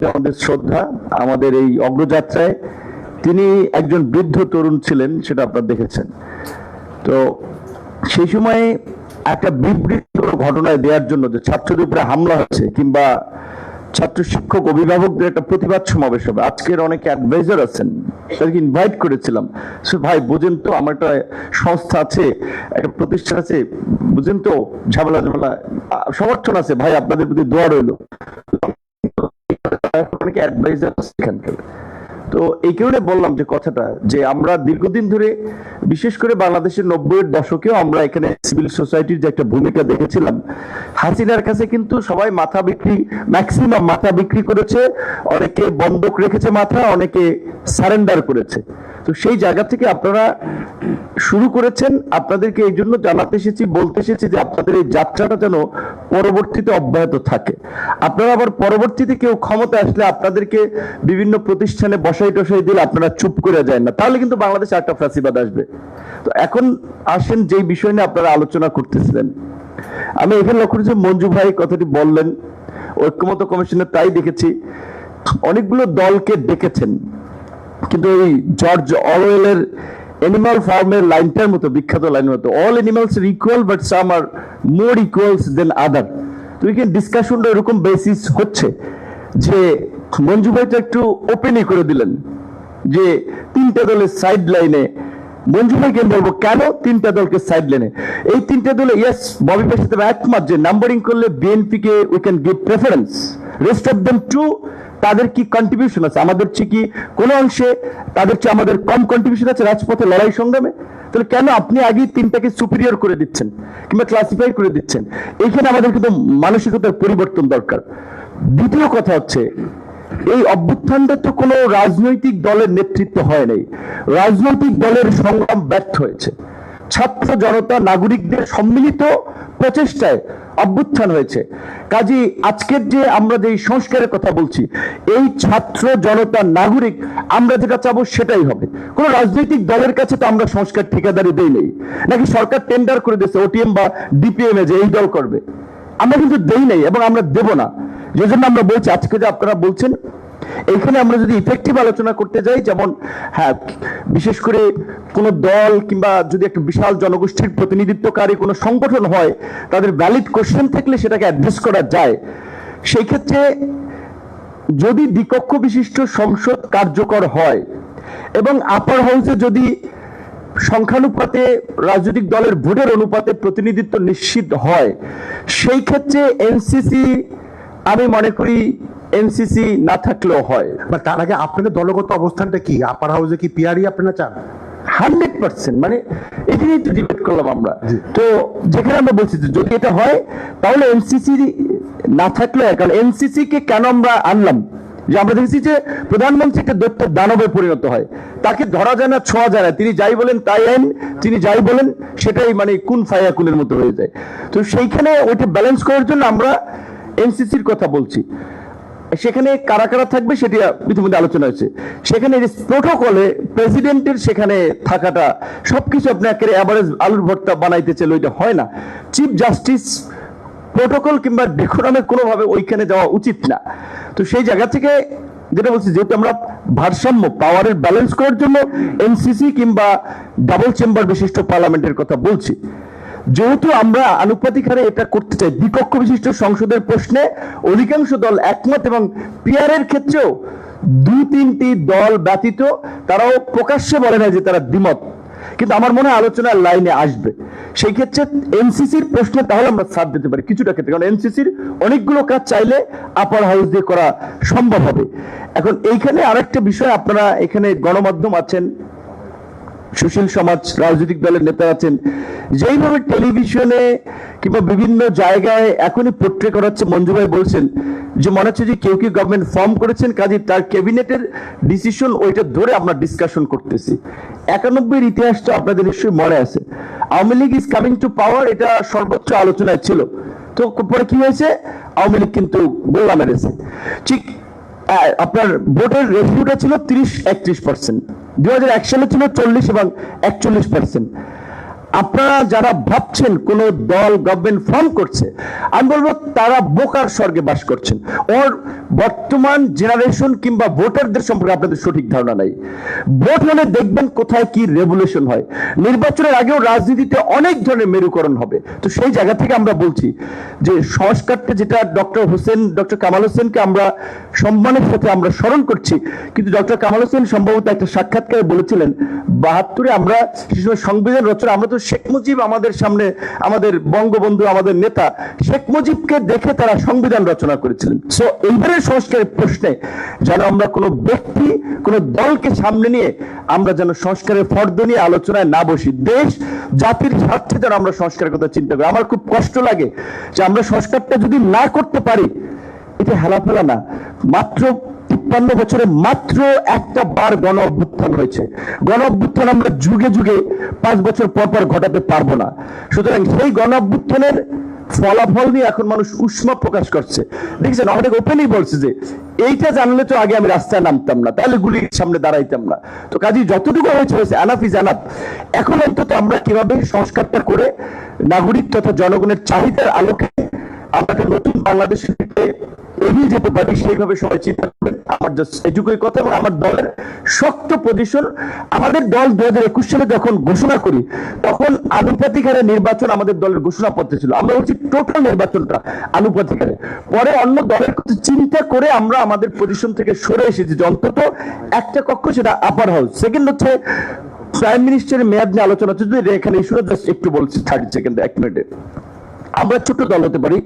আমাদের শ্রদ্ধা, আমাদের এই অগ্রযাত্রায় তিনি একজন বৃদ্ধ তরুণ ছিলেন, সেটা আপনারা দেখেছেন। তো সেই সময়ে একটা বিবৃত ঘটনায় দেওয়ার জন্য যে ছাত্রদের উপরে হামলা হচ্ছে কিংবা ছাত্র শিক্ষক, অভিভাবকদের একটা প্রতিবাদ সমাবেশ হবে, আজকের অনেক অ্যাডভাইজার আছেন, তাদেরকে ইনভাইট করেছিলাম। সে ভাই, বুঝেন তো আমার একটা সংস্থা আছে, একটা প্রতিষ্ঠান আছে, বুঝেন তো ঝামেলা ঝামেলা সমর্থন আছে, ভাই আপনাদের প্রতি দোয়া রইল। অনেক তো এই কারণে বললাম যে কথাটা, যে আমরা দীর্ঘদিন ধরে, বিশেষ করে বাংলাদেশের নব্বইয়ের দশকেও আমরা এখানে সিভিল সোসাইটির যে একটা ভূমিকা দেখেছিলাম, হাসিনার কাছে কিন্তু সবাই মাথা বিক্রি ম্যাক্সিমাম মাথা বিক্রি করেছে, অনেকে বন্ধক রেখেছে মাথা, অনেকে সারেন্ডার করেছে। তো সেই জায়গা থেকে আপনারা শুরু করেছেন। আপনাদেরকে এই জন্য জানাতে এসেছি, বলতে এসেছি যে আপনাদের এই যাত্রাটা যেন পরবর্তীতে অব্যাহত থাকে। আপনারা আবার পরবর্তীতে কেউ ক্ষমতা আসলে আপনাদেরকে বিভিন্ন প্রতিষ্ঠানে বসাই টসাই দিলে আপনারা চুপ করে যায় না। তাহলে কিন্তু বাংলাদেশে একটা ফ্যাসিবাদ আসবে। তো এখন আসেন, যেই বিষয় নিয়ে আপনারা আলোচনা করতেছিলেন। আমি এখানে লক্ষ্য করেছি, মঞ্জু ভাই কথাটি বললেন ঐক্যমত কমিশনে তাই দেখেছি, অনেকগুলো দলকে ডেকেছেন। কিন্তু এই জর্জ অরওয়েলের এনিমাল ফার্মের লাইনটার মতো, বিখ্যাত লাইনের মতো all animals are equal but some are more equals than other তো এখানে ডিসকাশনটা এরকম বেসিস হচ্ছে যে মঞ্জু ভাই তো একটু ওপেনই করে দিলেন যে তিনটা দলের সাইড লাইনে মঞ্জু ভাইকে আমি বলব কেন তিনটা দলকে সাইড লাইনে এই তিনটা দলে ইয়েস ববি ভাই সাথে যে নাম্বারিং করলে BNP K we can give preference rest of them to তাদের কি কন্ট্রিবিউশন আছে? আমাদের চেয়ে কি কোনো অংশে তাদের চেয়ে আমাদের কম কন্ট্রিবিউশন আছে রাজপথে লড়াই সংগ্রামে? তাহলে কেন আপনি আগেই তিনটাকে সুপিরিয়র করে দিচ্ছেন কিংবা ক্লাসিফাই করে দিচ্ছেন? এইখানে আমাদের কিন্তু মানসিকতার পরিবর্তন দরকার। দ্বিতীয় কথা হচ্ছে, এই অভ্যুত্থানটা তো কোনো রাজনৈতিক দলের নেতৃত্ব হয় নাই। রাজনৈতিক দলের সংগ্রাম ব্যর্থ হয়েছে। ছাত্র জনতা, নাগরিকদের সম্মিলিত প্রচেষ্টায় অভ্যুত্থান হয়েছে। কাজী আজকের যে আমরা যে সংস্কারের কথা বলছি, এই ছাত্র জনতা নাগরিক আমরা যেটা চাবো সেটাই হবে। কোন রাজনৈতিক দলের কাছে তো আমরা সংস্কার ঠিকাদারি দেই নেই। নাকি সরকার টেন্ডার করে দিয়েছে ওটিএম বা ডিপিএম এ যে এই দল করবে। আমরা কিন্তু দেই নাই এবং আমরা দেব না। যে জন্য আমরা বলছি, আজকে যে আপনারা বলছেন, এইখানে আমরা যদি ইফেক্টিভ আলোচনা করতে যাই, যেমন হ্যাঁ বিশেষ করে কোনো দল কিংবা যদি একটা বিশাল জনগোষ্ঠীর প্রতিনিধিত্বকারী কোনো সংগঠন হয়, তাদের ভ্যালিড কোশ্চেন থাকলে সেটাকে অ্যাড্রেস করা যায়। সেই ক্ষেত্রে যদি দ্বিকক্ষ বিশিষ্ট সংসদ কার্যকর হয় এবং আপার হাউসে যদি সংখ্যানুপাতে রাজনৈতিক দলের ভোটের অনুপাতে প্রতিনিধিত্ব নিশ্চিত হয়, সেই ক্ষেত্রে এনসিসি আমি মনে করি এনসিসি না থাকলেও হয়। বা তার আগে আপনাদের দলগত অবস্থানটা কি? আপার হাউসে কি পিয়ারই আপনারা চান? Hundred percent. মানে এটা নিয়ে তো ডিবেট করলাম আমরা। তো যেখানে আমরা বলছি যদি এটা হয় তাহলে এনসিসি না থাকলে কারণ এনসিসি কে কেন আমরা আনলাম? যে আমরা দেখেছি যে প্রধানমন্ত্রী একটা দৈত্য দানবে পরিণত হয়। তাকে ধরা যায় না ছোঁয়া যায় না। তিনি যাই বলেন তাই আইন। তিনি যাই বলেন সেটাই মানে কোন ফায়া কুনের মতো হয়ে যায়। তো সেইখানে ওইটা ব্যালেন্স করার জন্য আমরা এনসিসির কথা বলছি। সেখানে কারা কারা থাকবে সেটি ইতিমধ্যে আলোচনা হয়েছে। সেখানে প্রোটোকলে প্রেসিডেন্টের সেখানে থাকাটা, সবকিছু আপনাকে অ্যাভারেজ আলুর ভর্তা বানাইতে চাইলে ওইটা হয় না। চিফ জাস্টিস প্রোটোকল কিংবা ডেকোরামে কোনোভাবে ওইখানে যাওয়া উচিত না। তো সেই জায়গা থেকে যেটা বলছি, যেহেতু আমরা ভারসাম্য পাওয়ারের ব্যালেন্স করার জন্য এনসিসি কিংবা ডাবল চেম্বার বিশিষ্ট পার্লামেন্টের কথা বলছি। যেহেতু আমরা আনুপাতিক হারে এটা করতে চাই দ্বিকক্ষ বিশিষ্ট সংসদের প্রশ্নে অধিকাংশ দল একমত এবং পিয়ারের ক্ষেত্রেও দু তিনটি দল ব্যতীত তারাও প্রকাশ্যে বলে না যে তারা দ্বিমত। কিন্তু আমার মনে হয় আলোচনার লাইনে আসবে। সেই ক্ষেত্রে এনসিসির প্রশ্নে তাহলে আমরা সাথ দিতে পারি কিছুটা ক্ষেত্রে, কারণ এনসিসির অনেকগুলো কাজ চাইলে আপার হাউস দিয়ে করা সম্ভব হবে। এখন এইখানে আরেকটা বিষয়, আপনারা এখানে গণমাধ্যম আছেন সুশীল সমাজ রাজনৈতিক দলের নেতা আছেন। যেইভাবে টেলিভিশনে কিংবা বিভিন্ন জায়গায় এখনই পোট্রে করাচ্ছে মঞ্জু ভাই বলছেন, যে মনে হচ্ছে যে কেউ কেউ গভর্নমেন্ট ফর্ম করেছেন কাজে তার ক্যাবিনেটের ডিসিশন ওইটা ধরে আমরা ডিসকাশন করতেছি। একানব্বই ইতিহাসটা আপনাদের নিশ্চয়ই মনে আছে। Awami League is coming to power এটা সর্বোচ্চ আলোচনায় ছিল। তো পরে কি হয়েছে? আওয়ামী লীগ কিন্তু গোল্লা মেরেছে। ঠিক আপনার ভোটের রেভিউটা ছিল তিরিশ, একত্রিশ পার্সেন্ট দুই হাজার এক সালে ছিল চল্লিশ এবং একচল্লিশ পার্সেন্ট আপনারা যারা ভাবছেন কোন দল গভর্নমেন্ট ফর্ম করছে, আমি বলব তারা বোকার স্বর্গে বাস করছেন। ওর বর্তমান জেনারেশন কিংবা ভোটারদের সম্পর্কে আপনাদের সঠিক ধারণা নাই। ভোট হলে দেখবেন কোথায় কি রেভলিউশন হয়। নির্বাচনের আগেও রাজনীতিতে অনেক ধরনের মেরুকরণ হবে। তো সেই জায়গা থেকে আমরা বলছি যে সংস্কারটা যেটা ডক্টর হোসেন, ডক্টর কামাল হোসেনকে আমরা সম্মানের সাথে আমরা স্মরণ করছি, কিন্তু ডক্টর কামাল হোসেন সম্ভবত একটা সাক্ষাৎকারে বলেছিলেন, বাহাত্তরে আমরা সংবিধান রচনা, আমরা তো শেখ মুজিব আমাদের সামনে, আমাদের বঙ্গবন্ধু, আমাদের নেতা শেখ মুজিবকে দেখে তারা সংবিধান রচনা করেছিলেন। সো এইবারের সংস্কারের প্রশ্নে যেন আমরা কোনো ব্যক্তি, কোনো দলকে সামনে নিয়ে আমরা যেন সংস্কারের ফর্দ নিয়ে আলোচনায় না বসি, দেশ, জাতির স্বার্থে যেন আমরা সংস্কারের কথা চিন্তা করি। আমার খুব কষ্ট লাগে যে আমরা সংস্কারটা যদি না করতে পারি, এটা হেলাফেলা না। মাত্র তিপ্পান্ন বছরে মাত্র একটা বার গণ অভ্যুত্থান হয়েছে। গণ অভ্যুত্থান আমরা যুগে যুগে পাঁচ বছর পর পর ঘটাতে পারব না। সুতরাং সেই গণ অভ্যুত্থানের ফলাফল নিয়ে এখন মানুষ উষ্মা প্রকাশ করছে। দেখছেন অনেক ওপেনই বলছে যে, এইটা জানলে তো আগে আমি রাস্তায় নামতাম না, তাহলে গুলির সামনে দাঁড়াইতাম না। তো কাজে, যতটুকু হয়েছে হয়েছে আনাফ আনাফ এখন অন্তত আমরা কীভাবে সংস্কারটা করে নাগরিক তথা জনগণের চাহিদার আলোকে আমরা একটা নতুন বাংলাদেশ এগিয়ে যেতে পারি সেইভাবে সবাই চিন্তা করবেন, আমার এটুকুই কথা এবং আমার দলের শক্ত পজিশন আমাদের দল দু একুশ সালে যখন ঘোষণা করি, তখন আনুপাতিক নির্বাচন আমাদের দলের ঘোষণাপত্রে ছিল। আমরা টোটাল নির্বাচনটা আনুপাতিক পরে অন্য দলের কথা চিন্তা করে আমরা আমাদের পজিশন থেকে সরে এসেছি অন্তত একটা কক্ষ সেটা আপার হাউস সেকেন্ড হচ্ছে প্রাইম মিনিস্টারের মেয়াদ নিয়ে আলোচনা হচ্ছে এখানে ইস্যুটা জাস্ট একটু বলছি, থার্টি সেকেন্ড, এক মিনিটে। আমরা ছোট দল হতে পারি,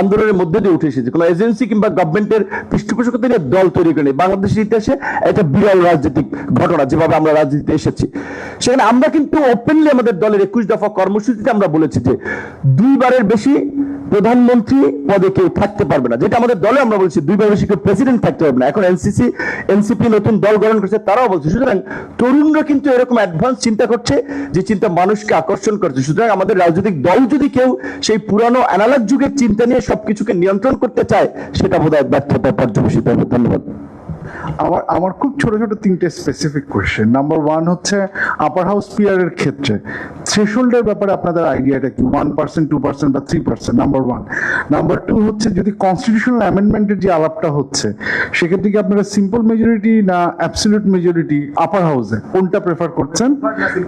আন্দোলনের মধ্যে দিয়ে উঠে এসেছি কোনো এজেন্সি কিংবা গভর্নমেন্টের পৃষ্ঠপোষকতা নিয়ে দল তৈরি করে নেই। বাংলাদেশের ইতিহাসে একটা বিরল রাজনৈতিক ঘটনা, যেভাবে আমরা রাজনীতিতে এসেছি সেখানে আমরা কিন্তু ওপেনলি আমাদের দলের একুশ দফা কর্মসূচিতে আমরা বলেছি যে, দুইবারের বেশি প্রধানমন্ত্রী পদে কেউ থাকতে পারবে না। যেটা আমাদের দলে আমরা বলছি দুইবার বেশি কেউ প্রেসিডেন্ট থাকতে পারবে না। এখন এনসিসি এনসিপি নতুন দল গঠন করছে, তারাও বলছে। সুতরাং তরুণরা কিন্তু এরকম অ্যাডভান্স চিন্তা করছে, যে চিন্তা মানুষকে আকর্ষণ করছে। সুতরাং আমাদের রাজনৈতিক দল যদি কেউ সেই পুরানো অ্যানালগ যুগের চিন্তা নিয়ে সবকিছুকে নিয়ন্ত্রণ করতে চায়, সেটা বোধহয় ব্যর্থতা পর্যবেসিত হবে। ধন্যবাদ। আমার আমার খুব ছোট ছোট তিনটে স্পেসিফিক কোয়েশ্চেন নাম্বার ওয়ান হচ্ছে আপার হাউস পিয়ারের ক্ষেত্রে থ্রেশোল্ডের ব্যাপারে আপনাদের আইডিয়াটা কি? ওয়ান পার্সেন্ট টু পার্সেন্ট বা three percent number one number two হচ্ছে, যদি কনস্টিটিউশনাল অ্যামেন্ডমেন্টের যে আলাপটা হচ্ছে, সেক্ষেত্রে কি আপনারা সিম্পল মেজরিটি না অ্যাবসলিউট মেজরিটি আপার হাউসে কোনটা প্রেফার করছেন?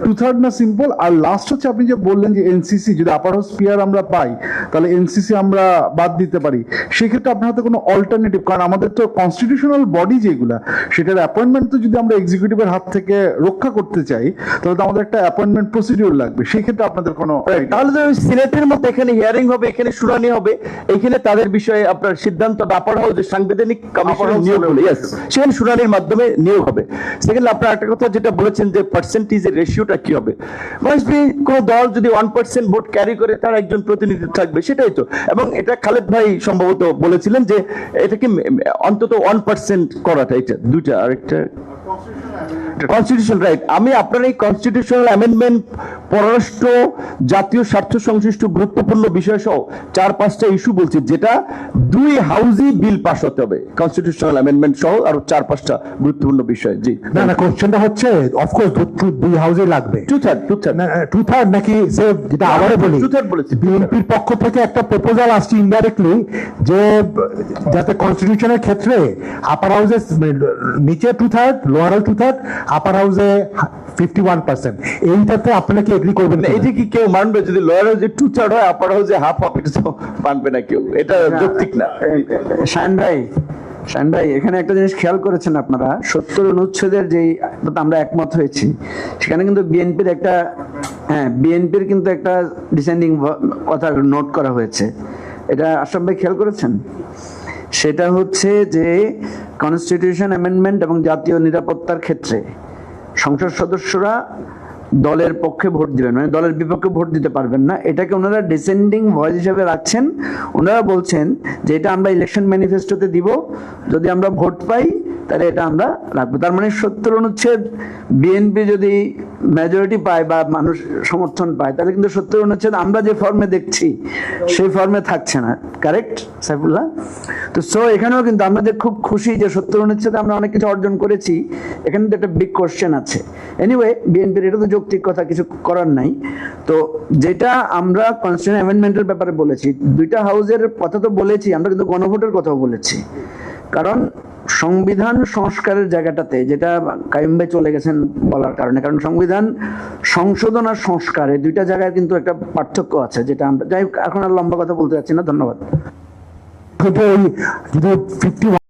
টু থার্ড না সিম্পল আর লাস্ট হচ্ছে, আপনি যে বললেন যে এনসিসি যদি আপার হাউস পিয়ার আমরা পাই, তাহলে এনসিসি আমরা বাদ দিতে পারি। সেক্ষেত্রে আপনার হাতে কোনো অল্টারনেটিভ কারণ আমাদের তো কনস্টিটিউশনাল বডি যেগুলা সেটার অ্যাপয়েন্টমেন্ট তো যদি আমরা এক্সিকিউটিভের হাত থেকে রক্ষা করতে চাই তাহলে তো আমাদের একটা অ্যাপয়েন্টমেন্ট প্রসিডিউর লাগবে। সেই ক্ষেত্রে আপনাদের কোনো তাহলে তো সিনেটের মতো এখানে হিয়ারিং হবে এখানে শুনানি হবে এখানে তাদের বিষয়ে আপনার সিদ্ধান্ত আপার হাউসে সাংবিধানিক কমিশন নিয়োগ হলে হলো yes সেখানে শুনানির মাধ্যমে নিয়োগ হবে। সেখানে আপনার একটা কথা যেটা বলেছেন যে পার্সেন্টেজের রেশিওটা কি হবে? মাসবি কোন দল যদি ওয়ান পার্সেন্ট ভোট ক্যারি করে তার একজন প্রতিনিধি থাকবে সেটাই তো। এবং এটা খালেদ ভাই সম্ভবত বলেছিলেন যে এটাকে অন্তত ওয়ান পার্সেন্ট করাটা এটা দুইটা আরেকটা কনস্টিটিউশন রাইট আমি আপনার এই কনস্টিটিউশনাল অ্যামেন্ডমেন্ট পররাষ্ট্র জাতীয় স্বার্থ সংশ্লিষ্ট গুরুত্বপূর্ণ বিষয় সহ চার পাঁচটা ইস্যু বলছি যেটা দুই হাউসই বিল পাস হতে হবে। কনস্টিটিউশনাল অ্যামেন্ডমেন্ট সহ আরও চার পাঁচটা গুরুত্বপূর্ণ বিষয়। জি না না কোশ্চেনটা হচ্ছে অফকোর্স দুই হাউসে লাগবে। Two third two third two third নাকি সে যেটা আবারও বলি Two third বলেছি, বিএনপির পক্ষ থেকে একটা প্রপোজাল আসছে ইনডাইরেক্টলি যে যাতে কনস্টিটিউশনের ক্ষেত্রে আপার হাউসে নিচে two third lower house two third upper হাউসে ফিফটি ওয়ান পার্সেন্ট এইটাতে আপনারা কি এগ্রি করবেন কিনা? এটা কি কেউ মানবে? যদি লয়ার হাউসে টু হয় আপার হাউসে হাফ হাফ এটা মানবে না কেউ। এটা যৌক্তিক না। শায়ন ভাই শায়ন ভাই এখানে একটা জিনিস খেয়াল করেছেন আপনারা? সত্তর অনুচ্ছেদের যেই আমরা একমত হয়েছি। সেখানে কিন্তু বিএনপির একটা হ্যাঁ বিএনপির কিন্তু একটা ডিসেন্ডিং কথা নোট করা হয়েছে। এটা আসাম ভাই খেয়াল করেছেন? সেটা হচ্ছে যে কনস্টিটিউশন অ্যামেন্ডমেন্ট এবং জাতীয় নিরাপত্তার ক্ষেত্রে সংসদ সদস্যরা দলের পক্ষে ভোট দিবেন মানে দলের বিপক্ষে ভোট দিতে পারবেন না। এটাকে ওনারা ডিসেন্ডিং ভয়েস হিসাবে রাখছেন। ওনারা বলছেন যে এটা আমরা ইলেকশন ম্যানিফেস্টোতে দিব, যদি আমরা ভোট পাই তাহলে এটা আমরা রাখব। তার মানে সত্তর অনুচ্ছেদ বিএনপি যদি মেজরিটি পায় বা মানুষ সমর্থন পায়, তাহলে কিন্তু সত্তর অনুচ্ছেদ আমরা যে ফর্মে দেখছি, সেই ফর্মে থাকছে না। কারেক্ট সাইফুল্লাহ? তো সো এখানেও কিন্তু আমরা যে খুব খুশি যে সত্তর অনুচ্ছেদে আমরা অনেক কিছু অর্জন করেছি, এখানে তো একটা বিগ কোশ্চেন আছে। এনিওয়ে বিএনপির এটা তো যৌক্তিক কথা, কিছু করার নাই। তো যেটা আমরা কনস্টিটিউশন অ্যামেন্ডমেন্টের ব্যাপারে বলেছি, দুইটা হাউসের কথা তো বলেছি, আমরা কিন্তু গণভোটের কথাও বলেছি। কারণ সংবিধান সংস্কারের জায়গাটাতে, যেটা কাইম চলে গেছেন বলার কারণে, কারণ সংবিধান সংশোধন আর সংস্কারে দুইটা জায়গায় কিন্তু একটা পার্থক্য আছে, যেটা আমরা যাই এখন আর লম্বা কথা বলতে চাচ্ছি না, ধন্যবাদ।